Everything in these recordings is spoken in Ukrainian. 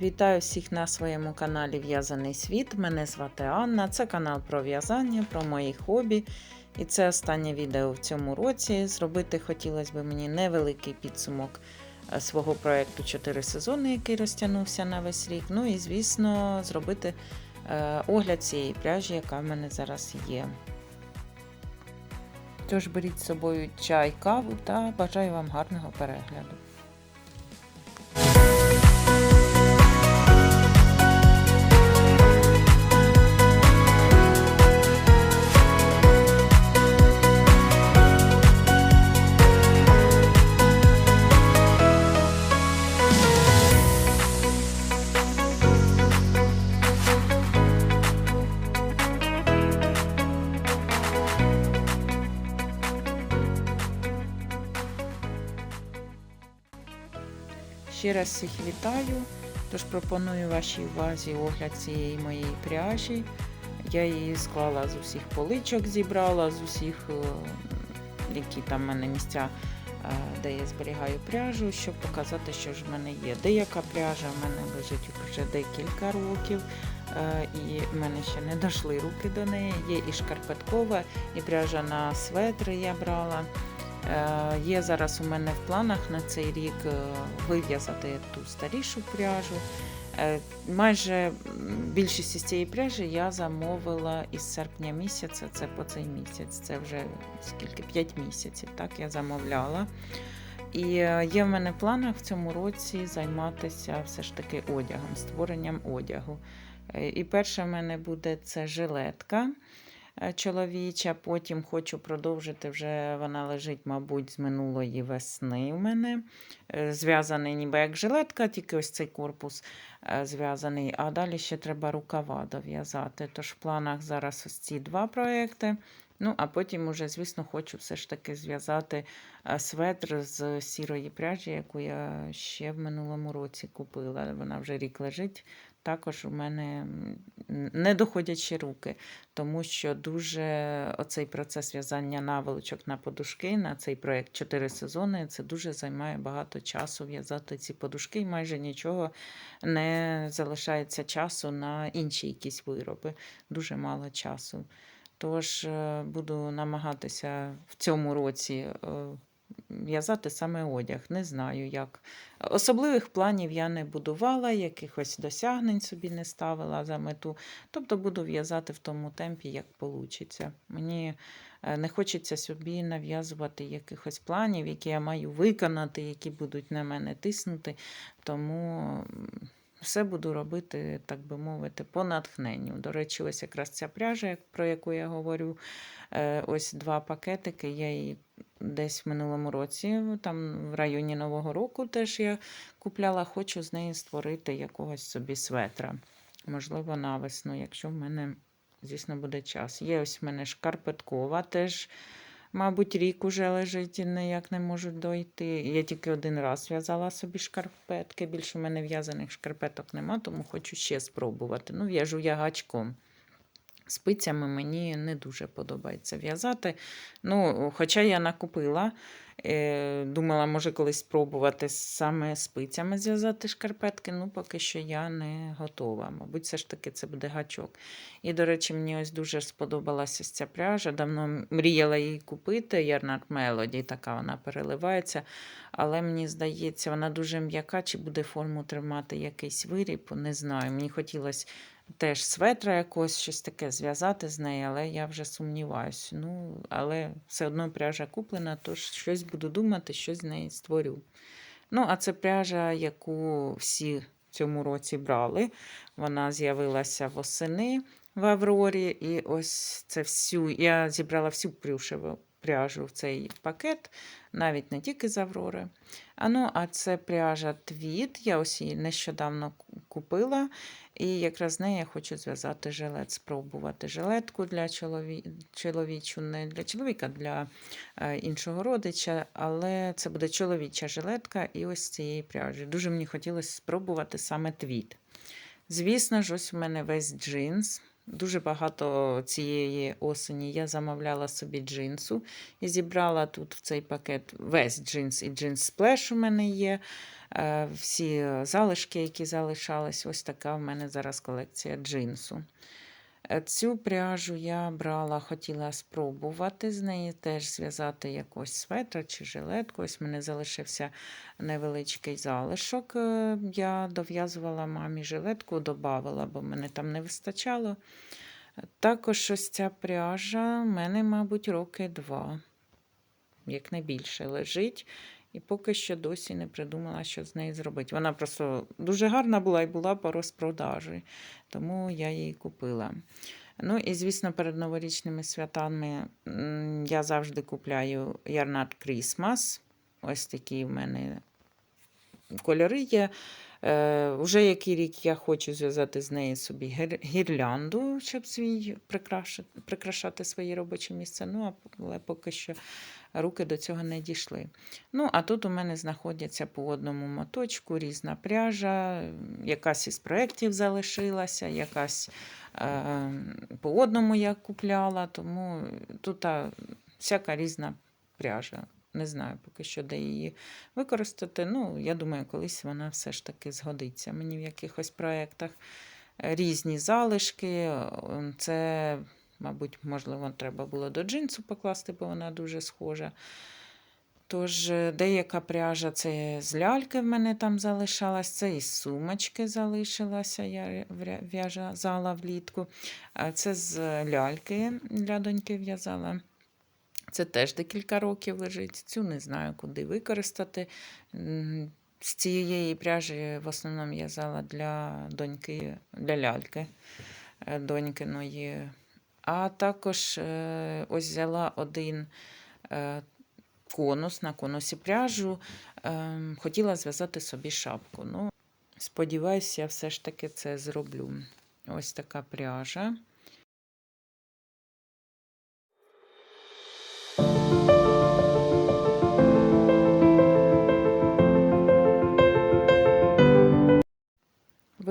Вітаю всіх на своєму каналі В'язаний світ. Мене звати Анна. Це канал про в'язання, про мої хобі. І це останнє відео в цьому році. Зробити хотілося б мені невеликий підсумок е, свого проєкту 4 сезони, який розтягнувся на весь рік. Ну і, звісно, зробити е, огляд цієї пряжі, яка в мене зараз є. Тож беріть з собою чай, каву та бажаю вам гарного перегляду. Ще раз всіх вітаю. Тож пропоную вашій увазі огляд цієї моєї пряжі. Я її склала з усіх поличок, зібрала з усіх, е, які там в мене місця, е, де я зберігаю пряжу, щоб показати, що ж в мене є. Деяка пряжа в мене лежить вже декілька років, е, і в мене ще не дійшли руки до неї. Є і шкарпеткова, і пряжа на светри я брала. Е, Є зараз у мене в планах на цей рік е, вив'язати ту старішу пряжу. Е, Майже більшість із цієї пряжі я замовила із серпня місяця, це по цей місяць, це вже скільки 5 місяців. Так я замовляла. І є в мене в планах в цьому році займатися все ж таки одягом, створенням одягу. І перше в мене буде це жилетка чоловіча. Потім хочу продовжити вже вона лежить, мабуть, з минулої весни в мене. Е, Зв'язаний ніби як жилетка, тільки ось цей корпус е, зв'язаний. А далі ще треба рукава дов'язати. Тож в планах зараз ось ці два проекти. Ну, а потім уже, звісно, хочу все ж таки зв'язати е, светр з сірої пряжі, яку я ще в минулому році купила. Вона вже рік лежить. Також у мене не доходять руки, тому що дуже оцей процес в'язання наволочок на подушки, на цей проєкт 4 сезони, це дуже займає багато часу в'язати ці подушки, і майже нічого не залишається часу на інші якісь вироби. Дуже мало часу. Тож е, буду намагатися в цьому році е, в'язати саме одяг. Не знаю як. Особливих планів я не будувала, якихось досягнень собі не ставила за мету. Тобто буду в'язати в тому темпі, як вийде. Мені е, не хочеться собі нав'язувати якихось планів, які я маю виконати, які будуть на мене тиснути. Тому все буду робити, так би мовити, по натхненню. До речі, ось якраз ця пряжа, про яку я говорю, е, ось два пакетики. Я її десь в минулому році, там в районі Нового року теж я купляла, хочу з неї створити якогось собі светра. Можливо, на весну, якщо в мене, звісно, буде час. Є ось в мене шкарпеткова теж. Мабуть, рік уже лежить і ніяк не можу дойти. Я тільки один раз в'язала собі шкарпетки. Більше в мене в'язаних шкарпеток нема, тому хочу ще спробувати. Ну, в'яжу я гачком. Спицями мені не дуже подобається в'язати. Ну, хоча я накупила, е, думала, може колись спробувати саме спицями зв'язати шкарпетки, ну поки що я не готова. Мабуть, все ж таки це буде гачок. І, до речі, мені ось дуже сподобалася ця пряжа. Давно мріяла її купити. Ярнард Мелоді, така вона переливається. Але мені здається, вона дуже м'яка, чи буде форму тримати якийсь виріб, не знаю. Мені хотілося теж светра якось, щось таке зв'язати з нею, але я вже сумніваюся. Ну, але все одно пряжа куплена, тож щось буду думати, щось з неї створю. Ну, а це пряжа, яку всі в цьому році брали. Вона з'явилася восени в Аврорі. І ось це всю. Я зібрала всю плюшеву пряжу в цей пакет, навіть не тільки з Аврори. А ну, а це пряжа твіт. Я ось її нещодавно купила. І якраз з нею я хочу зв'язати жилет, спробувати жилетку для чолові... чоловічу, не для чоловіка, для е, іншого родича, але це буде чоловіча жилетка і ось цієї пряжі. Дуже мені хотілося спробувати саме твіт. Звісно ж, ось у мене весь джинс. Дуже багато цієї осені я замовляла собі джинсу і зібрала тут в цей пакет весь джинс і джинс сплеш у мене є. Е, Всі залишки, які залишались, ось така в мене зараз колекція джинсу. Цю пряжу я брала, хотіла спробувати з неї теж зв'язати якось светр чи жилетку. Ось мене залишився невеличкий залишок. Е, Я дов'язувала мамі жилетку, додавала, бо мене там не вистачало. Також ось ця пряжа в мене, мабуть, роки два, як не більше, лежить. І поки що досі не придумала, що з нею зробити. Вона просто дуже гарна була і була по розпродажі, тому я її купила. Ну і, звісно, перед новорічними святами я завжди купляю Ярнат Крісмас. Ось такі в мене кольори є. Е, Уже який рік я хочу зв'язати з неї собі гір- гірлянду, щоб свій прикрашати, прикрашати своє робоче місце. Ну, але поки що руки до цього не дійшли. Ну, а тут у мене знаходяться по одному моточку різна пряжа, якась із проєктів залишилася, якась е, по одному я купляла, тому тут всяка різна пряжа. Не знаю поки що, де її використати. Ну, я думаю, колись вона все ж таки згодиться мені в якихось проєктах. Е, Різні залишки. е, Це, мабуть, можливо, треба було до джинсу покласти, бо вона дуже схожа. Тож, е, деяка пряжа це з ляльки в мене там залишалась, це із сумочки залишилася, я в'язала влітку. Це з ляльки для доньки в'язала. Це теж декілька років лежить. Цю не знаю, куди використати. З цієї пряжі в основному в'язала для доньки, для ляльки е, донькиної. А також е, ось взяла один е, конус на конусі пряжу. Хотіла зв'язати собі шапку. Ну, сподіваюся, я все ж таки це зроблю. Ось така пряжа.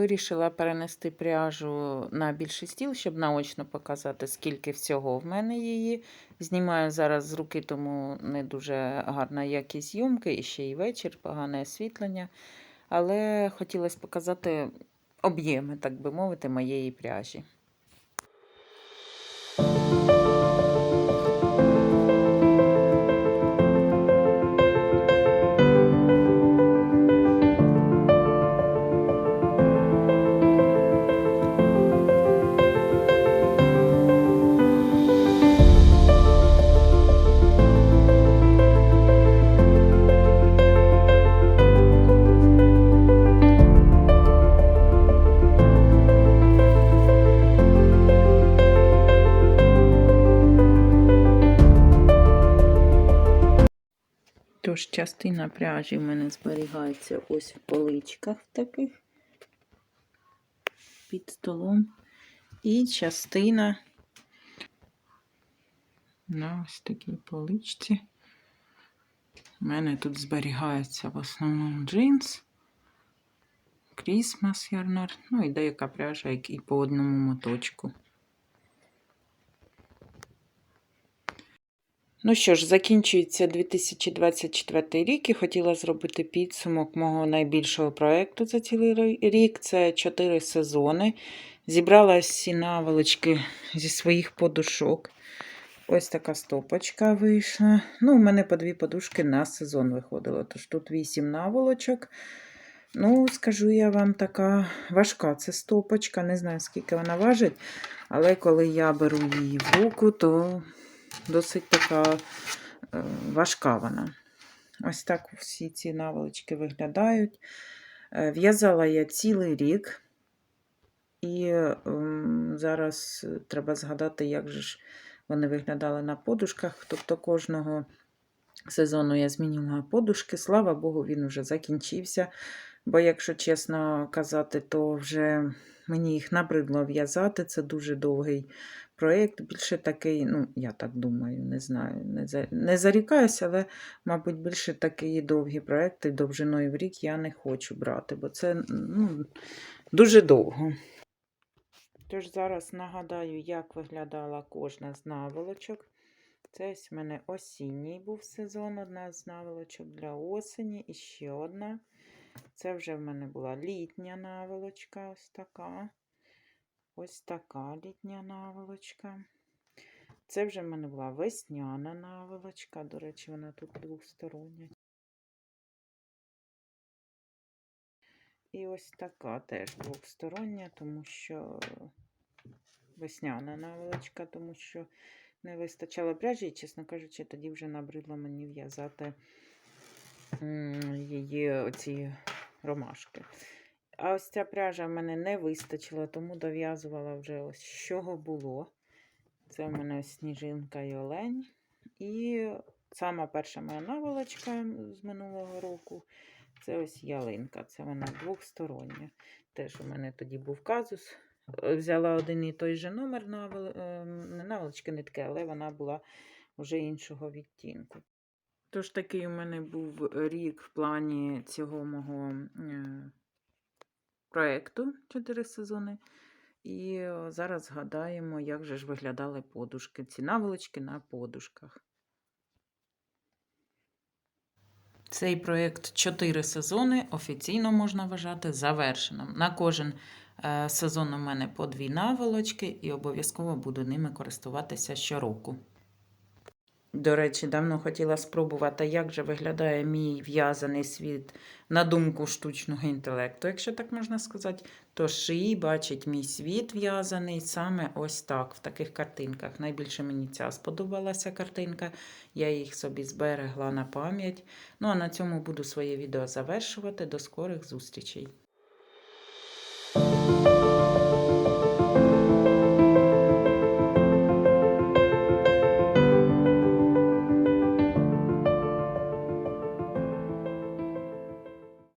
Вирішила перенести пряжу на більший стіл, щоб наочно показати, скільки всього в мене її. Знімаю зараз з руки, тому не дуже гарна якість зйомки, і ще й вечір, погане освітлення. Але хотілося показати об'єми, так би мовити, моєї пряжі. Частина пряжі в мене зберігається ось в поличках таких під столом. І частина на ось такій поличці. У мене тут зберігається в основному джинс, Christmas ярнар, ну і деяка пряжа, як і по одному моточку. Ну що ж, закінчується 2024 рік і хотіла зробити підсумок мого найбільшого проєкту за цілий рік. Це 4 сезони. Зібрала всі наволочки зі своїх подушок. Ось така стопочка вийшла. Ну, у мене по дві подушки на сезон виходило. Тож тут 8 наволочок. Ну, скажу я вам, така важка це стопочка. Не знаю, скільки вона важить, але коли я беру її в руку, то досить така е, важка вона. Ось так всі ці наволочки виглядають. Е, В'язала я цілий рік. І ем, зараз треба згадати, як же ж вони виглядали на подушках. Тобто кожного сезону я змінювала подушки. Слава Богу, він вже закінчився. Бо, якщо чесно казати, то вже мені їх набридло в'язати. Це дуже довгий проєкт. Більше такий, ну, я так думаю, не знаю, не, за, не зарікаюся, але, мабуть, більше такі довгі проєкти довжиною в рік я не хочу брати, бо це ну, дуже довго. Тож зараз нагадаю, як виглядала кожна з наволочок. Це в мене осінній був сезон, одна з наволочок для осені і ще одна. Це вже в мене була літня наволочка, ось така. Ось така літня наволочка. Це вже в мене була весняна наволочка. До речі, вона тут двостороння. І ось така теж двостороння, тому що весняна наволочка, тому що не вистачало пряжі, і, чесно кажучи, тоді вже набридло мені в'язати її оці ромашки. А ось ця пряжа в мене не вистачила, тому дов'язувала вже ось з чого було. Це в мене сніжинка і олень. І сама перша моя наволочка з минулого року. Це ось ялинка. Це вона двохстороння. Теж у мене тоді був казус. Взяла один і той же номер е, не наволочки нитки, але вона була вже іншого відтінку. Тож такий у мене був рік в плані цього мого е, проєкту 4 сезони. І зараз згадаємо, як же ж виглядали подушки. Ці наволочки на подушках. Цей проєкт 4 сезони офіційно можна вважати завершеним. На кожен е, сезон у мене по дві наволочки, і обов'язково буду ними користуватися щороку. До речі, давно хотіла спробувати, як же виглядає мій в'язаний світ на думку штучного інтелекту, якщо так можна сказати. То шиї бачить мій світ в'язаний саме ось так, в таких картинках. Найбільше мені ця сподобалася картинка. Я їх собі зберегла на пам'ять. Ну а на цьому буду своє відео завершувати. До скорих зустрічей!